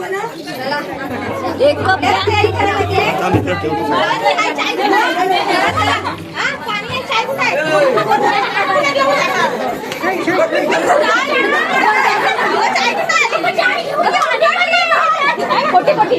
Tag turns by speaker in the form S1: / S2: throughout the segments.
S1: एक कप द्या. कोटी कोटी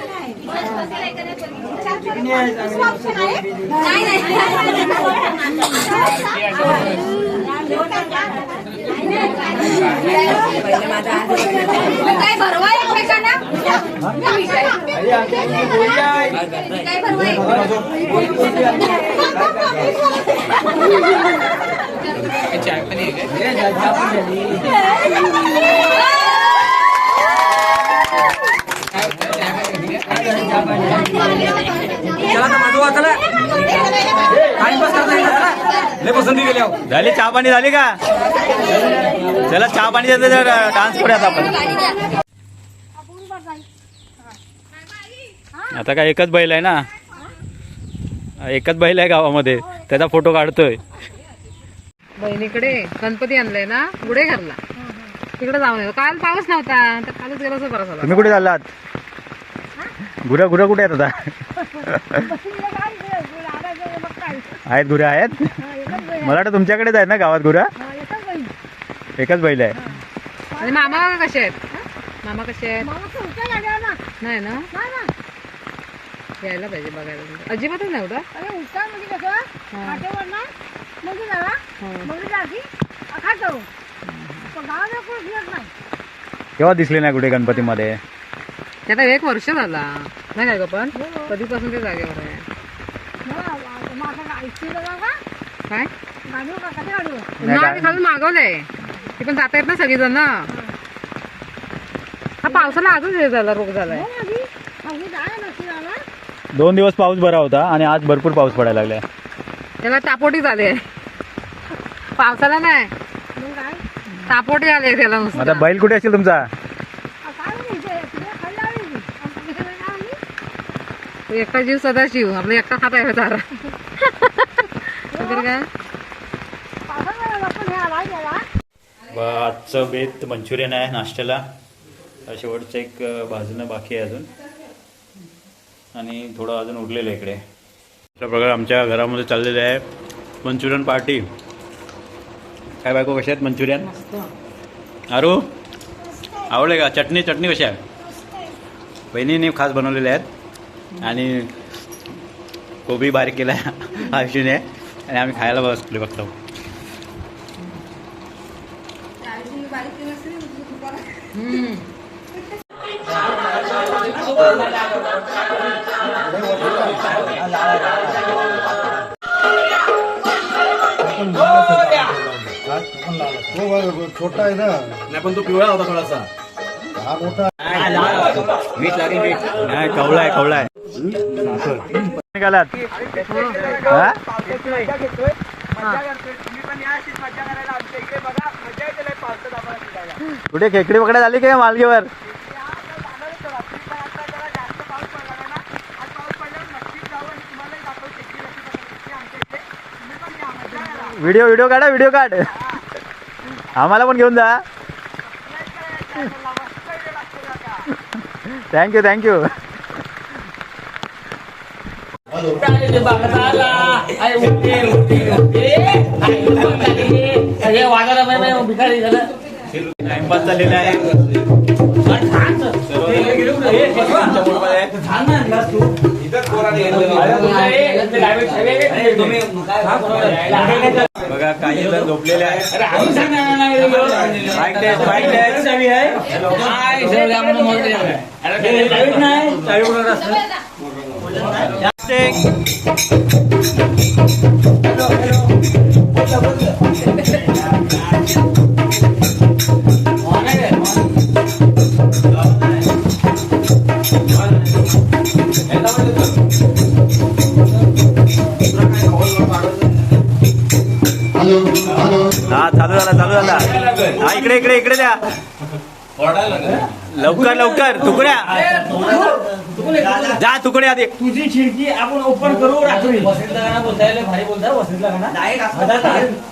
S1: काय भरवा एकमेकांना काय भरवा
S2: चला आता माझं वाचलं टाइमपास करता येईल चला. लय पसंती गेली अहो.
S3: झाली चहा पाणी झाली का? चला चहा पाणी देते डान्स करूयात आपण. आता काय एकच बैल आहे ना? एकच बैल आहे गावामध्ये. त्याचा फोटो काढतोय.
S4: बहिणीकडे गणपती आणलाय ना गुढे घरला. तिकडे जाऊन येतो. काल पाऊस नव्हता तर कालच गेलो बरं झालं
S3: तुम्ही कुठे चाललात? गुरा गुरा कुठे आहेत आता? आहेत गुरा आहेत? मला वाटतं तुमच्याकडेच आहेत ना गावात गुरा एकच बैल आहे.
S4: आणि मामा कसे आहेत? मामा कसे आहेत? नाही ना? यायला पाहिजे बघायला. अजिबातच नाही एवढं
S3: केव्हा दिसले नाही कुठे गणपतीमध्ये?
S4: ते आता एक वर्ष झाला. नाही काय ग पण? कधीपासून ते जागेवर आहे? काय? नाही आम्ही खालून मागवलंय. ती पण जाता येत ना सगळीजण. ना हा पावसाला आजच हे झाला रोग झालाय.
S3: दोन दिवस पाऊस बरा होता आणि आज भरपूर पाऊस पडायला लागलाय.
S4: त्याला तापोटी झाले. पावसाला नाही. तापोटी आले त्याला
S3: आता बैल कुठे असेल तुमचा?
S4: एकटा जीव सदा आपला एकटा खात आहे तारा काय
S3: आजचं बेत मंचुरियन आहे नाश्त्याला. शेवटचं एक भाजणं बाकी आहे अजून. आणि थोडं अजून उरलेलं आहे इकडे. अशा प्रकारे आमच्या घरामध्ये चाललेलं आहे मंचुरियन पार्टी. काय बायको कशा आहेत मंचुरियन? अरू आवडले का? चटणी चटणी कशा आहे? बहिणीने खास बनवलेल्या आहेत. आणि कोबी बारीक केला आहे आयुषीने आणि आम्ही खायला बसले बघतो
S4: हम्म.
S5: छोटा आहे ना
S2: नाही पण तो पिवळा होता थोडासा
S5: हा मोठा
S2: मीठ लागेल मीठ
S3: नाही कवळा आहे कवळा आहे निघालात कुठे खेकडी पकडायला आली काय मालगीवर? व्हिडिओ व्हिडिओ काढा व्हिडिओ काढ. आम्हाला पण घेऊन जा. थँक्यू थँक्यू टाइमपास झालेला आहे बघा काही जण झोपलेले आहेत हा चालू झाला चालू झाला. हा इकडे इकडे इकडे द्या. लवकर लवकर तुकड्या. जा तुकडे आधी.
S2: तुझी खिडकी आपण ओपन करू रात्री. भारी बोलता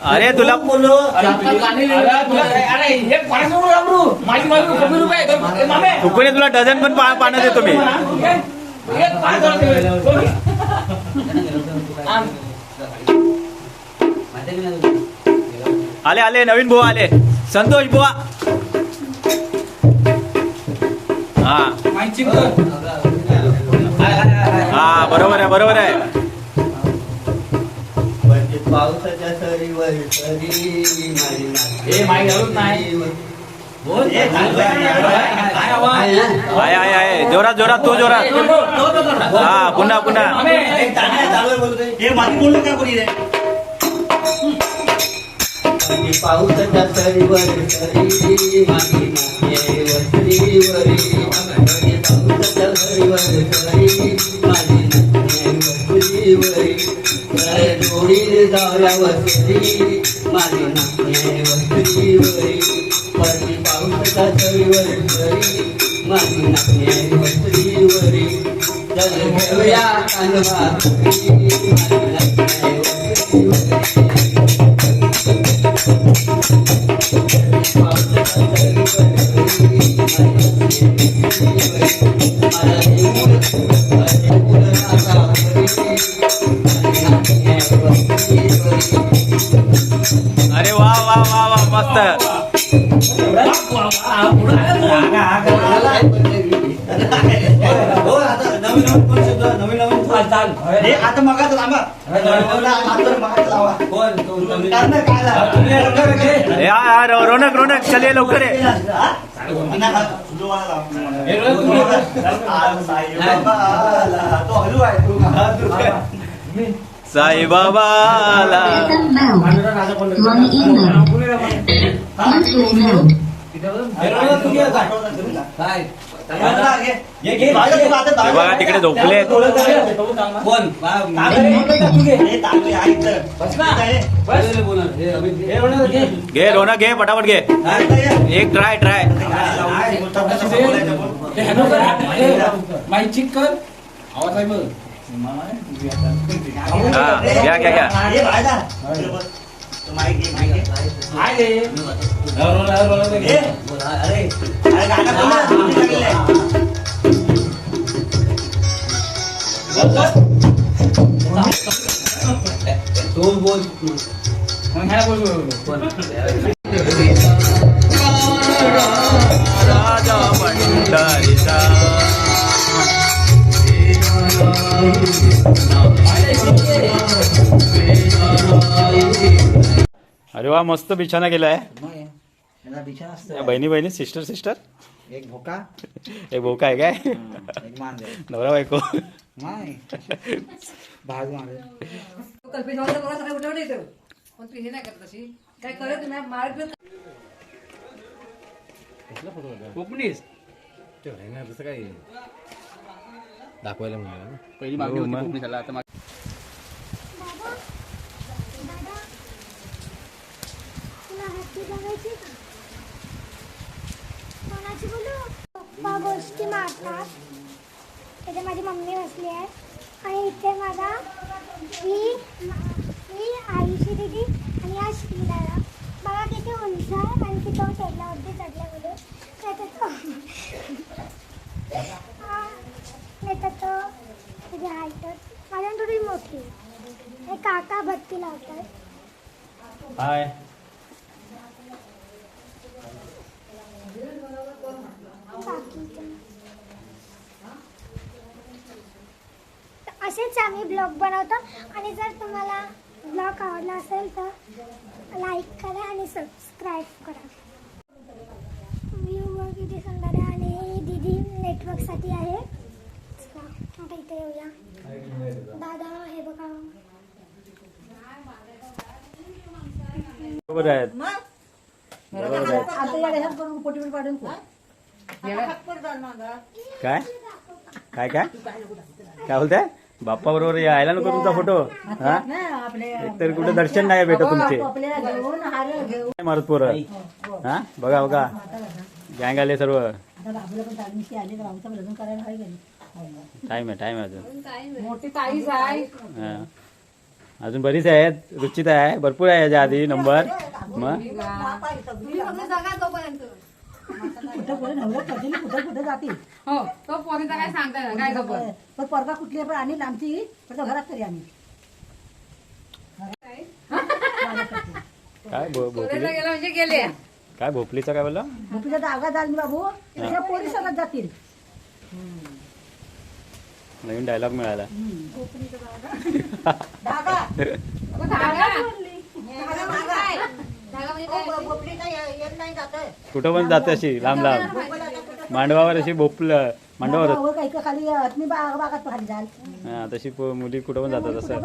S3: अरे तुला
S2: अरे हे पाण्याचं घाबरू माझी माझी कमी रुपये तर- ए, मामे.
S3: तुकडे तुला डझन पण पा- पानं देतो मी. आले आले नवीन बुवा आले. संतोष बुवा. हा. हा बरोबर आहे बरोबर आहे
S6: पावसाच्या सरीवर सरी माझी नाती.
S2: हे माहिती घालून नाही बोल.
S6: हे चालू आहे.
S2: काय आवाज?
S6: आहे ना?
S3: आहे आहे आहे जोरात जोरात तू जोरात हा पुन्हा पुन्हा
S6: हे चालू आहे, बोलतोय. हे माझी बोललो का कोणी रे आणि पावसाच्या सरीवर सरी माझी वसरीवरी. आणि पावसाच्या वसरी माझी नाती वसरीवरी. वरती पावसाच्या सरीवर माझी वसरीवरी. घेऊया कानवा माझी वसरीवरी.
S3: अरे वा वा वा वा मस्त.
S2: चाल.
S6: आता मग
S3: रोनक रोनक चलिए लवकर आहे
S6: तो हलू आहे तू
S3: हे बघा तिकडे झोपले घे रोनक घे पटापट घे एक ट्राय ट्राय
S2: हॅलो कर. आवाज आहे बघ
S3: घ्या घ्या घ्या
S2: आहे रे. Roll, roll, roll, roll. मग ह्याला
S3: अरे वा मस्त बिछाना केलाय. या बहिणी बहिणी सिस्टर सिस्टर
S6: एक भोका.
S3: एक भाऊ काय? काय नवरा बायको.
S6: भाग
S4: हे तशी काय
S5: दाखवायला मिळालं
S2: पहिली मागणी होती कोकणी झाला आता माग-
S7: तुला हत्ती बघायची का कोणाची बोलू पप्पा गोष्टी मारतात तिथे माझी मम्मी बसली आहे. आणि इथे माझा मी मी आईशी दिदी आणि या श्रीदादा बघा किती उंच आहे आणि तिथं टेबलावरती चढल्या गेलो नाही तर तो नाही तर तो हाईट माझ्या थोडी मोठी. हे काका बत्ती लावतात.
S3: हाय
S7: काकीचे. तर असेच आम्ही ब्लॉग बनवतो. आणि जर तुम्हाला ब्लॉग आवडला असेल तर लाईक करा आणि सबस्क्राईब करा. व्ह्यू वर किती सुंदर आहे आणि दीदी नेटवर्कसाठी आहे. आता इथे येऊया. दादा हे बघा.
S3: बरोबर आहेत. काय? काय काय? काय बोलताय? बाप्पा बरोबर यायला नको तुमचा फोटो हा एकतर कुठे दर्शन नाही भेटत तुमचे मारत पोरं हा बघा बघा गँग आले सर्व टाइम आहे टाइम आहे अजून हा. अजून बरीच आहेत रुचित आहे भरपूर आहे याच्या आधी नंबर मग
S4: हो तो पोरीचा काय सांगता येणार, काय खबर
S8: पण परवा कुठली पण आणि लांबची? पण तो घरात तरी आम्ही.
S3: काय भो- भोपली?
S4: पोरीला गेला म्हणजे गेले.
S3: काय भोपलीचं काय बोलला?
S8: भोपीचा दागा झाला बाबू. त्या पोरी सगळ्यात जातील.
S3: नवीन डायलॉग मिळाला.
S8: धागा
S4: मग धागा.
S8: भोपडी काय येत नाही जात
S3: कुठं पण जाते अशी लांब लांब. मांडवावर अशी भोपलं मांडवावर.
S8: खाली मी बागात खाली जाल.
S3: हा तशी मुली कुठं पण जातात असं.